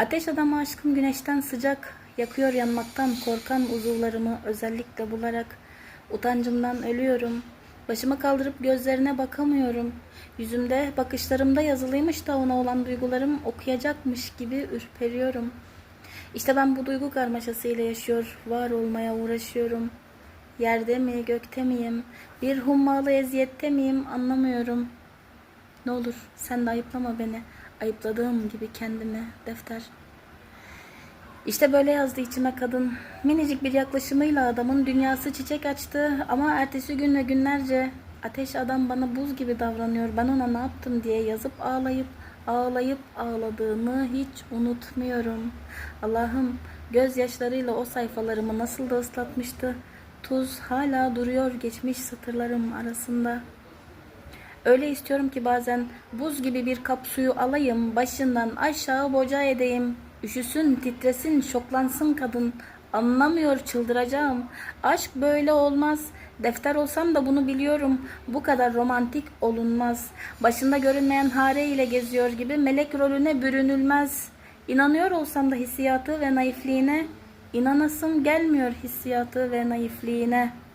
Ateş adamı aşkım güneşten sıcak, yakıyor yanmaktan korkan uzuvlarımı özellikle bularak. Utancımdan ölüyorum. Başımı kaldırıp gözlerine bakamıyorum. Yüzümde, bakışlarımda yazılıymış da ona olan duygularım okuyacakmış gibi ürperiyorum. İşte ben bu duygu karmaşasıyla yaşıyor, var olmaya uğraşıyorum. Yerde mi, gökte miyim, bir hummalı eziyette miyim anlamıyorum. Ne olur sen de ayıplama beni. Ayıpladığım gibi kendimi defter. İşte böyle yazdı içime kadın. Minicik bir yaklaşımıyla adamın dünyası çiçek açtı ama ertesi gün ve günlerce ateş adam bana buz gibi davranıyor. Ben ona ne yaptım diye yazıp ağlayıp ağlayıp ağladığımı hiç unutmuyorum. Allah'ım gözyaşlarıyla o sayfalarımı nasıl da ıslatmıştı. Tuz hala duruyor geçmiş satırlarım arasında. Öyle istiyorum ki bazen buz gibi bir kap suyu alayım, başından aşağı boca edeyim. Üşüsün, titresin, şoklansın kadın. Anlamıyor, çıldıracağım. Aşk böyle olmaz. Defter olsam da bunu biliyorum. Bu kadar romantik olunmaz. Başında görünmeyen hare ile geziyor gibi melek rolüne bürünülmez. İnanıyor olsam da hissiyatı ve naifliğine, inanasım gelmiyor hissiyatı ve naifliğine.''